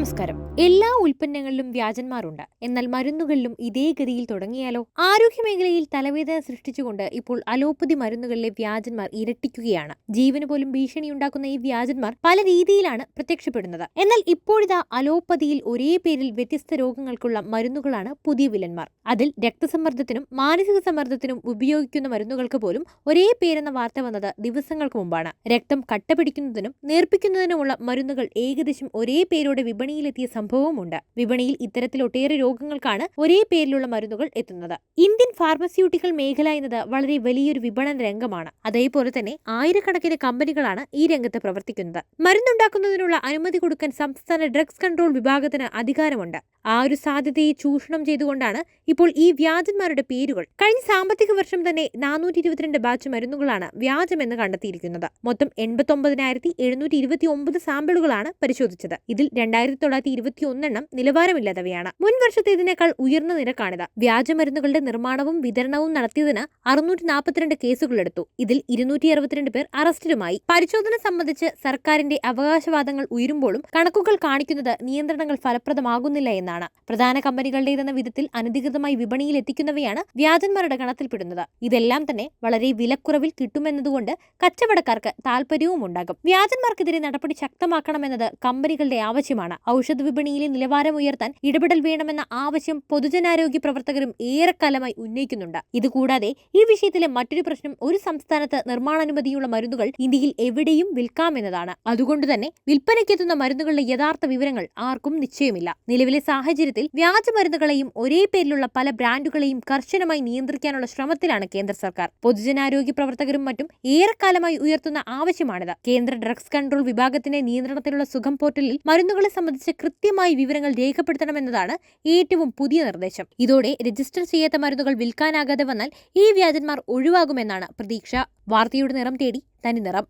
നമസ്കാരം. എല്ലാ ഉൽപ്പന്നങ്ങളിലും വ്യാജന്മാരുണ്ട്. എന്നാൽ മരുന്നുകളിലും ഇതേ ഗതിയിൽ തുടങ്ങിയാലോ? ആരോഗ്യമേഖലയിൽ തലവേദന സൃഷ്ടിച്ചുകൊണ്ട് ഇപ്പോൾ അലോപ്പതി മരുന്നുകളിലെ വ്യാജന്മാർ ഇരട്ടിക്കുകയാണ്. ജീവന് പോലും ഭീഷണി ഉണ്ടാക്കുന്ന ഈ വ്യാജന്മാർ പല രീതിയിലാണ് പ്രത്യക്ഷപ്പെടുന്നത്. എന്നാൽ ഇപ്പോഴിതാ അലോപ്പതിയിൽ ഒരേ പേരിൽ വ്യത്യസ്ത രോഗങ്ങൾക്കുള്ള മരുന്നുകളാണ് പുതിയ വില്ലന്മാർ. അതിൽ രക്തസമ്മർദ്ദത്തിനും മാനസിക സമ്മർദ്ദത്തിനും ഉപയോഗിക്കുന്ന മരുന്നുകൾക്ക് പോലും ഒരേ പേരെന്ന വാർത്ത വന്നത് ദിവസങ്ങൾക്ക് മുമ്പാണ്. രക്തം കട്ടപിടിക്കുന്നതിനും നേർപ്പിക്കുന്നതിനുമുള്ള മരുന്നുകൾ ഏകദേശം ഒരേ പേരോടെ വിപണിയിലെത്തിയ സംഭവവുമുണ്ട്. വിപണിയിൽ ഇത്തരത്തിൽ ഒട്ടേറെ രോഗങ്ങൾക്കാണ് ഒരേ പേരിലുള്ള മരുന്നുകൾ എത്തുന്നത്. ഇന്ത്യൻ ഫാർമസ്യൂട്ടിക്കൽ മേഖല എന്നത് വളരെ വലിയൊരു വിപണന രംഗമാണ്. അതേപോലെ തന്നെ ആയിരക്കണക്കിന് കമ്പനികളാണ് ഈ രംഗത്ത് പ്രവർത്തിക്കുന്നത്. മരുന്നുണ്ടാക്കുന്നതിനുള്ള അനുമതി കൊടുക്കാൻ സംസ്ഥാന ഡ്രഗ്സ് കൺട്രോൾ വിഭാഗത്തിന് അധികാരമുണ്ട്. ആ ഒരു സാധ്യതയെ ചൂഷണം ചെയ്തുകൊണ്ടാണ് ഇപ്പോൾ ഈ വ്യാജന്മാരുടെ പേരുകൾ. കഴിഞ്ഞ സാമ്പത്തിക വർഷം തന്നെ നാനൂറ്റി ഇരുപത്തിരണ്ട് ബാച്ച് മരുന്നുകളാണ് വ്യാജമെന്ന് കണ്ടെത്തിയിരിക്കുന്നത്. മൊത്തം എൺപത്തി ഒമ്പതിനായിരത്തി എഴുന്നൂറ്റി ഇരുപത്തി ഒമ്പത് സാമ്പിളുകളാണ് പരിശോധിച്ചത്. ഇതിൽ രണ്ടായിരത്തി തൊള്ളായിരത്തി ഇരുപത്തി ഒന്നെണ്ണം നിലവാരമില്ലാത്തവയാണ്. മുൻ വർഷത്തേതിനേക്കാൾ ഉയർന്ന നിരക്കാണിത്. വ്യാജമരുന്നുകളുടെ നിർമ്മാണവും വിതരണവും നടത്തിയതിന് അറുന്നൂറ്റി നാൽപ്പത്തിരണ്ട് കേസുകളെടുത്തു. ഇതിൽ ഇരുന്നൂറ്റി അറുപത്തിരണ്ട് പേർ അറസ്റ്റിലുമായി. പരിശോധന സംബന്ധിച്ച് സർക്കാരിന്റെ അവകാശവാദങ്ങൾ ഉയരുമ്പോഴും കണക്കുകൾ കാണിക്കുന്നത് നിയന്ത്രണങ്ങൾ ഫലപ്രദമാകുന്നില്ല എന്നാണ്. പ്രധാന കമ്പനികളുടേതെന്ന വിധത്തിൽ അനധികൃതമായി വിപണിയിൽ എത്തിക്കുന്നവയാണ് വ്യാജന്മാരുടെ ഗണത്തിൽപ്പെടുന്നത്. ഇതെല്ലാം തന്നെ വളരെ വിലക്കുറവിൽ കിട്ടുമെന്നതുകൊണ്ട് കച്ചവടക്കാർക്ക് താല്പര്യവും ഉണ്ടാകും വ്യാജന്മാർക്കെതിരെ നടപടി ശക്തമാക്കണമെന്നത് കമ്പനികളുടെ ആവശ്യമാണ്. ഔഷധ വിപണിയിലെ നിലവാരം ഉയർത്താൻ ഇടപെടൽ വേണമെന്ന ആവശ്യം പൊതുജനാരോഗ്യ പ്രവർത്തകരും ഏറെക്കാലമായി ഉന്നയിക്കുന്നുണ്ട്. ഇതുകൂടാതെ ഈ വിഷയത്തിലെ മറ്റൊരു പ്രശ്നം ഒരു സംസ്ഥാനത്ത് നിർമ്മാണാനുമതിയുള്ള മരുന്നുകൾ ഇന്ത്യയിൽ എവിടെയും വിൽക്കാമെന്നതാണ് അതുകൊണ്ട് തന്നെ വിൽപ്പനയ്ക്കെത്തുന്ന മരുന്നുകളുടെ യഥാർത്ഥ വിവരങ്ങൾ ആർക്കും നിശ്ചയമില്ല. നിലവിലെ സാഹചര്യത്തിൽ വ്യാജ മരുന്നുകളെയും ഒരേ പേരിലുള്ള പല ബ്രാൻഡുകളെയും കർശനമായി നിയന്ത്രിക്കാനുള്ള ശ്രമത്തിലാണ് കേന്ദ്ര സർക്കാർ. പൊതുജനാരോഗ്യ പ്രവർത്തകരും മറ്റും ഏറെക്കാലമായി ഉയർത്തുന്ന ആവശ്യമാണിത്. കേന്ദ്ര ഡ്രഗ്സ് കൺട്രോൾ വിഭാഗത്തിന്റെ നിയന്ത്രണത്തിലുള്ള സുഖം പോർട്ടലിൽ മരുന്നുകളെ സംബന്ധിച്ച് കൃത്യമായി വിവരങ്ങൾ രേഖപ്പെടുത്തണമെന്നതാണ് ഏറ്റവും പുതിയ നിർദ്ദേശം. ഇതോടെ രജിസ്റ്റർ ചെയ്യാത്ത മരുന്നുകൾ വിൽക്കാനാകാതെ വന്നാൽ ഈ വ്യാജന്മാർ ഒഴിവാകുമെന്നാണ് പ്രതീക്ഷ. വാർത്തയുടെ നിറം തേടി തനി നിറം.